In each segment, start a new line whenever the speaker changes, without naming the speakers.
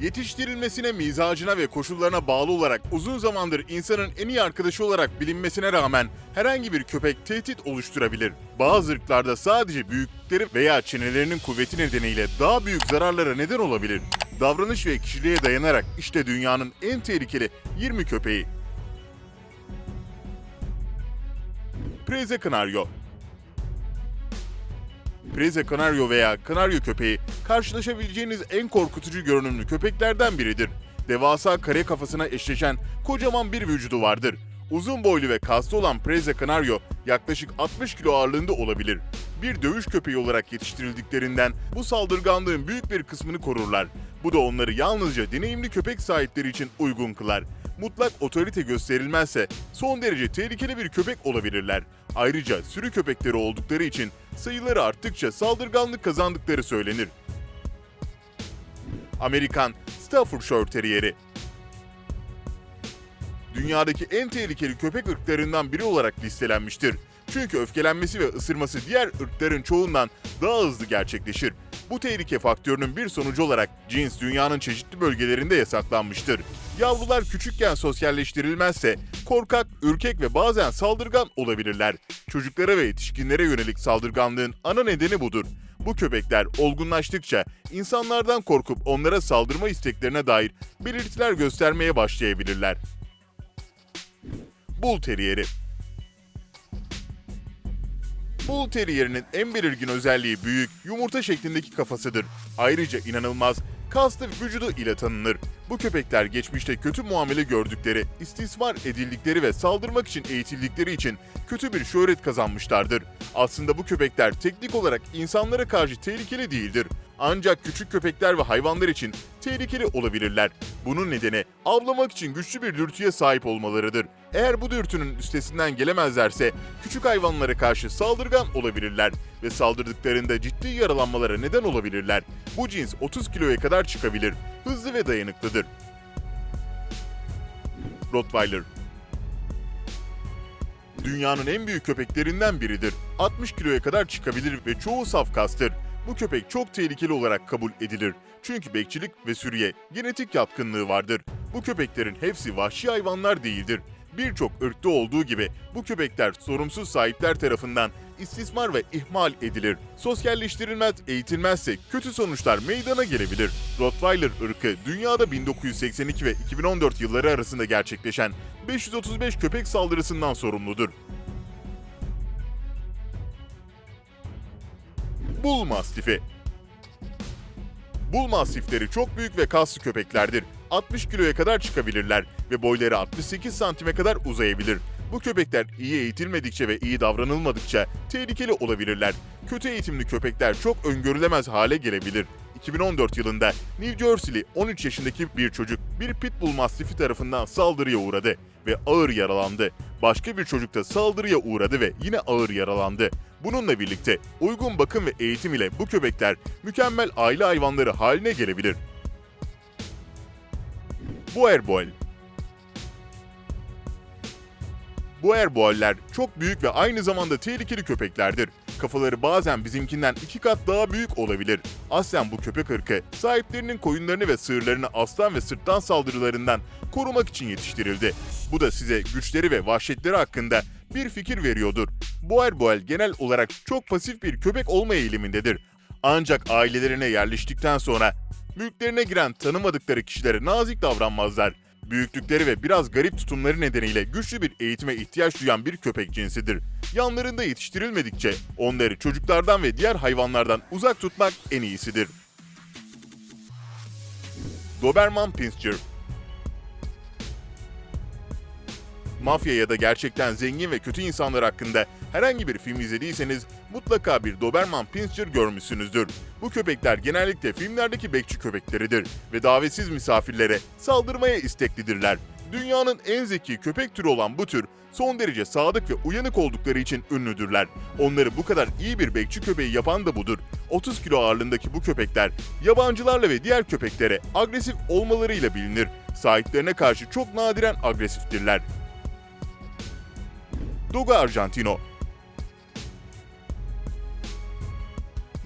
Yetiştirilmesine, mizacına ve koşullarına bağlı olarak uzun zamandır insanın en iyi arkadaşı olarak bilinmesine rağmen herhangi bir köpek tehdit oluşturabilir. Bazı ırklarda sadece büyüklükleri veya çenelerinin kuvveti nedeniyle daha büyük zararlara neden olabilir. Davranış ve kişiliğe dayanarak işte dünyanın en tehlikeli 20 köpeği. Preze Canario Preze Canario veya Kanaryo köpeği karşılaşabileceğiniz en korkutucu görünümlü köpeklerden biridir. Devasa kare kafasına eşleşen kocaman bir vücudu vardır. Uzun boylu ve kaslı olan Preze Canario yaklaşık 60 kilo ağırlığında olabilir. Bir dövüş köpeği olarak yetiştirildiklerinden bu saldırganlığın büyük bir kısmını korurlar. Bu da onları yalnızca deneyimli köpek sahipleri için uygun kılar. Mutlak otorite gösterilmezse son derece tehlikeli bir köpek olabilirler. Ayrıca sürü köpekleri oldukları için sayıları arttıkça saldırganlık kazandıkları söylenir. Amerikan Staffordshire Terrieri Dünyadaki en tehlikeli köpek ırklarından biri olarak listelenmiştir. Çünkü öfkelenmesi ve ısırması diğer ırkların çoğundan daha hızlı gerçekleşir. Bu tehlike faktörünün bir sonucu olarak cins dünyanın çeşitli bölgelerinde yasaklanmıştır. Yavrular küçükken sosyalleştirilmezse korkak, ürkek ve bazen saldırgan olabilirler. Çocuklara ve yetişkinlere yönelik saldırganlığın ana nedeni budur. Bu köpekler olgunlaştıkça insanlardan korkup onlara saldırma isteklerine dair belirtiler göstermeye başlayabilirler. Bull Terrieri Bull Terrier'in en belirgin özelliği büyük, yumurta şeklindeki kafasıdır. Ayrıca inanılmaz, kaslı vücudu ile tanınır. Bu köpekler geçmişte kötü muamele gördükleri, istismar edildikleri ve saldırmak için eğitildikleri için kötü bir şöhret kazanmışlardır. Aslında bu köpekler teknik olarak insanlara karşı tehlikeli değildir. Ancak küçük köpekler ve hayvanlar için tehlikeli olabilirler. Bunun nedeni avlamak için güçlü bir dürtüye sahip olmalarıdır. Eğer bu dürtünün üstesinden gelemezlerse küçük hayvanlara karşı saldırgan olabilirler ve saldırdıklarında ciddi yaralanmalara neden olabilirler. Bu cins 30 kiloya kadar çıkabilir. Hızlı ve dayanıklıdır. Rottweiler Dünyanın en büyük köpeklerinden biridir. 60 kiloya kadar çıkabilir ve çoğu saf kastır. Bu köpek çok tehlikeli olarak kabul edilir. Çünkü bekçilik ve sürüye genetik yatkınlığı vardır. Bu köpeklerin hepsi vahşi hayvanlar değildir. Birçok ırkta olduğu gibi bu köpekler sorumsuz sahipler tarafından istismar ve ihmal edilir. Sosyalleştirilmez, eğitilmezse kötü sonuçlar meydana gelebilir. Rottweiler ırkı dünyada 1982 ve 2014 yılları arasında gerçekleşen 535 köpek saldırısından sorumludur. Bull Mastifi Bull Mastifleri çok büyük ve kaslı köpeklerdir. 60 kiloya kadar çıkabilirler ve boyları 68 santime kadar uzayabilir. Bu köpekler iyi eğitilmedikçe ve iyi davranılmadıkça tehlikeli olabilirler. Kötü eğitimli köpekler çok öngörülemez hale gelebilir. 2014 yılında New Jersey'li 13 yaşındaki bir çocuk bir pitbull mastifi tarafından saldırıya uğradı ve ağır yaralandı. Başka bir çocuk da saldırıya uğradı ve yine ağır yaralandı. Bununla birlikte uygun bakım ve eğitim ile bu köpekler mükemmel aile hayvanları haline gelebilir. Boerboel Boerboeller çok büyük ve aynı zamanda tehlikeli köpeklerdir. Kafaları bazen bizimkinden iki kat daha büyük olabilir. Aslen bu köpek ırkı sahiplerinin koyunlarını ve sığırlarını aslan ve sırttan saldırılarından korumak için yetiştirildi. Bu da size güçleri ve vahşetleri hakkında bir fikir veriyordur. Boerboel genel olarak çok pasif bir köpek olma eğilimindedir. Ancak ailelerine yerleştikten sonra mülklerine giren tanımadıkları kişilere nazik davranmazlar. Büyüklükleri ve biraz garip tutumları nedeniyle güçlü bir eğitime ihtiyaç duyan bir köpek cinsidir. Yanlarında yetiştirilmedikçe onları çocuklardan ve diğer hayvanlardan uzak tutmak en iyisidir. Doberman Pinscher Mafya ya da gerçekten zengin ve kötü insanlar hakkında herhangi bir film izlediyseniz mutlaka bir Doberman Pinscher görmüşsünüzdür. Bu köpekler genellikle filmlerdeki bekçi köpekleridir ve davetsiz misafirlere saldırmaya isteklidirler. Dünyanın en zeki köpek türü olan bu tür son derece sadık ve uyanık oldukları için ünlüdürler. Onları bu kadar iyi bir bekçi köpeği yapan da budur. 30 kilo ağırlığındaki bu köpekler yabancılarla ve diğer köpeklere agresif olmalarıyla bilinir. Sahiplerine karşı çok nadiren agresiftirler. Dogo Argentino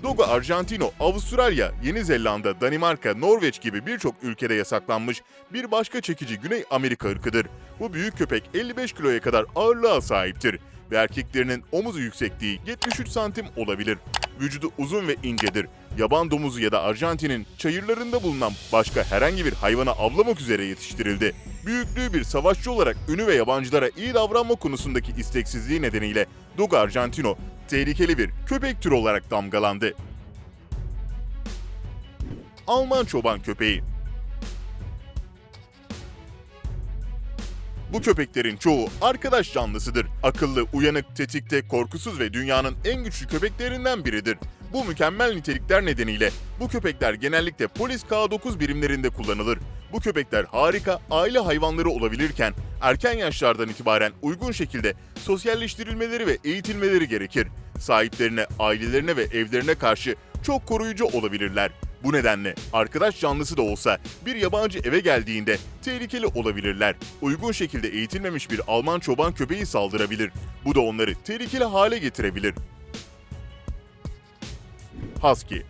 Dogo Argentino, Avustralya, Yeni Zelanda, Danimarka, Norveç gibi birçok ülkede yasaklanmış bir başka çekici Güney Amerika ırkıdır. Bu büyük köpek 55 kiloya kadar ağırlığa sahiptir ve erkeklerinin omuz yüksekliği 73 santim olabilir. Vücudu uzun ve incedir. Yaban domuzu ya da Arjantin'in çayırlarında bulunan başka herhangi bir hayvana avlamak üzere yetiştirildi. Büyüklüğü bir savaşçı olarak ünü ve yabancılara iyi davranma konusundaki isteksizliği nedeniyle Dogo Argentino tehlikeli bir köpek türü olarak damgalandı. Alman çoban köpeği Bu köpeklerin çoğu arkadaş canlısıdır. Akıllı, uyanık, tetikte, korkusuz ve dünyanın en güçlü köpeklerinden biridir. Bu mükemmel nitelikler nedeniyle bu köpekler genellikle polis K9 birimlerinde kullanılır. Bu köpekler harika aile hayvanları olabilirken erken yaşlardan itibaren uygun şekilde sosyalleştirilmeleri ve eğitilmeleri gerekir. Sahiplerine, ailelerine ve evlerine karşı çok koruyucu olabilirler. Bu nedenle arkadaş canlısı da olsa bir yabancı eve geldiğinde tehlikeli olabilirler. Uygun şekilde eğitilmemiş bir Alman çoban köpeği saldırabilir. Bu da onları tehlikeli hale getirebilir. Husky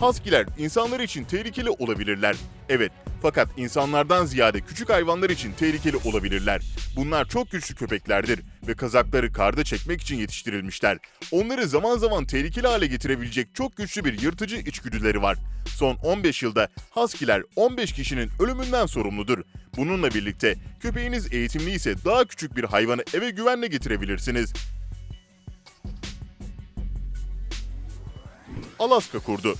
Husky'ler insanlar için tehlikeli olabilirler. Evet, fakat insanlardan ziyade küçük hayvanlar için tehlikeli olabilirler. Bunlar çok güçlü köpeklerdir ve kazakları karda çekmek için yetiştirilmişler. Onları zaman zaman tehlikeli hale getirebilecek çok güçlü bir yırtıcı içgüdüleri var. Son 15 yılda Husky'ler 15 kişinin ölümünden sorumludur. Bununla birlikte köpeğiniz eğitimli ise daha küçük bir hayvanı eve güvenle getirebilirsiniz. Alaska kurdu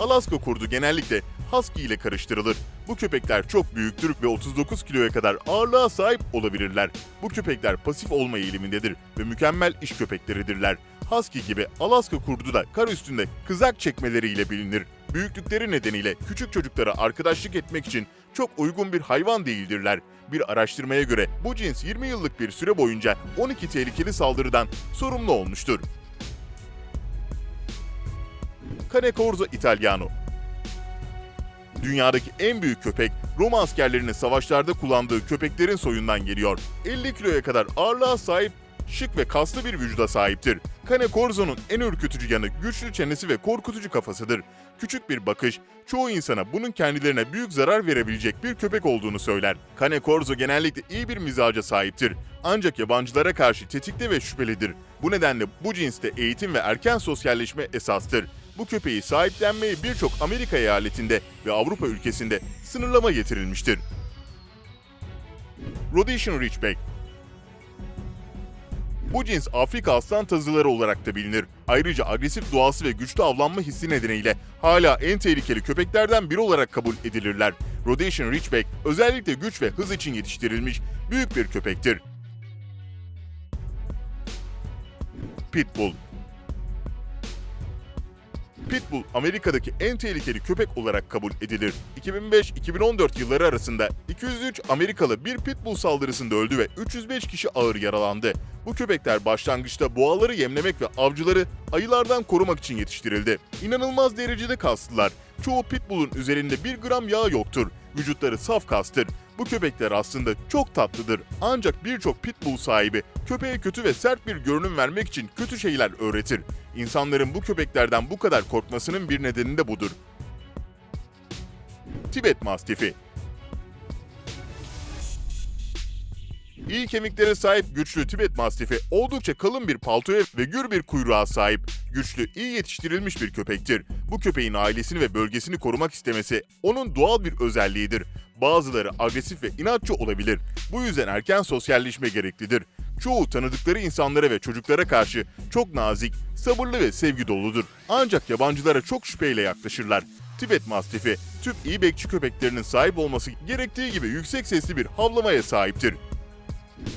Alaska kurdu genellikle husky ile karıştırılır. Bu köpekler çok büyüktür ve 39 kiloya kadar ağırlığa sahip olabilirler. Bu köpekler pasif olma eğilimindedir ve mükemmel iş köpekleridirler. Husky gibi Alaska kurdu da kar üstünde kızak çekmeleriyle bilinir. Büyüklükleri nedeniyle küçük çocuklara arkadaşlık etmek için çok uygun bir hayvan değildirler. Bir araştırmaya göre bu cins 20 yıllık bir süre boyunca 12 tehlikeli saldırıdan sorumlu olmuştur. Cane Corso Italiano. Dünyadaki en büyük köpek, Roma askerlerinin savaşlarda kullandığı köpeklerin soyundan geliyor. 50 kiloya kadar ağırlığa sahip, şık ve kaslı bir vücuda sahiptir. Cane Corso'nun en ürkütücü yanı güçlü çenesi ve korkutucu kafasıdır. Küçük bir bakış, çoğu insana bunun kendilerine büyük zarar verebilecek bir köpek olduğunu söyler. Cane Corso genellikle iyi bir mizaca sahiptir. Ancak yabancılara karşı tetikte ve şüphelidir. Bu nedenle bu cinste eğitim ve erken sosyalleşme esastır. Bu köpeği sahiplenmeye birçok Amerika eyaletinde ve Avrupa ülkesinde sınırlama getirilmiştir. Rhodesian Ridgeback bu cins Afrika aslan tazıları olarak da bilinir. Ayrıca agresif doğası ve güçlü avlanma hissi nedeniyle hala en tehlikeli köpeklerden biri olarak kabul edilirler. Rhodesian Ridgeback özellikle güç ve hız için yetiştirilmiş büyük bir köpektir. Pitbull Pitbull Amerika'daki en tehlikeli köpek olarak kabul edilir. 2005-2014 yılları arasında 203 Amerikalı bir pitbull saldırısında öldü ve 305 kişi ağır yaralandı. Bu köpekler başlangıçta boğaları yemlemek ve avcıları ayılardan korumak için yetiştirildi. İnanılmaz derecede kaslılar. Çoğu pitbullun üzerinde 1 gram yağ yoktur. Vücutları saf kastır. Bu köpekler aslında çok tatlıdır. Ancak birçok pitbull sahibi köpeğe kötü ve sert bir görünüm vermek için kötü şeyler öğretir. İnsanların bu köpeklerden bu kadar korkmasının bir nedeni de budur. Tibet Mastifi İyi kemiklere sahip güçlü Tibet Mastifi oldukça kalın bir paltoya ve gür bir kuyruğa sahip. Güçlü, iyi yetiştirilmiş bir köpektir. Bu köpeğin ailesini ve bölgesini korumak istemesi onun doğal bir özelliğidir. Bazıları agresif ve inatçı olabilir. Bu yüzden erken sosyalleşme gereklidir. Çoğu tanıdıkları insanlara ve çocuklara karşı çok nazik, sabırlı ve sevgi doludur. Ancak yabancılara çok şüpheyle yaklaşırlar. Tibet Mastifi, tüm iyi bekçi köpeklerinin sahip olması gerektiği gibi yüksek sesli bir havlamaya sahiptir.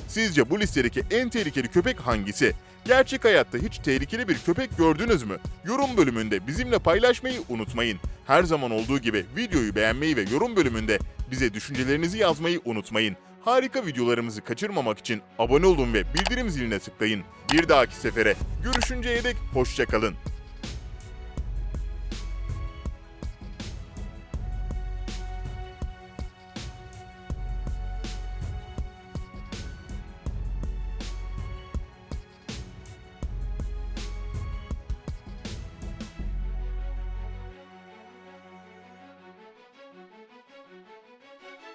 Sizce bu listedeki en tehlikeli köpek hangisi? Gerçek hayatta hiç tehlikeli bir köpek gördünüz mü? Yorum bölümünde bizimle paylaşmayı unutmayın. Her zaman olduğu gibi videoyu beğenmeyi ve yorum bölümünde bize düşüncelerinizi yazmayı unutmayın. Harika videolarımızı kaçırmamak için abone olun ve bildirim ziline tıklayın. Bir dahaki sefere görüşünceye dek hoşçakalın.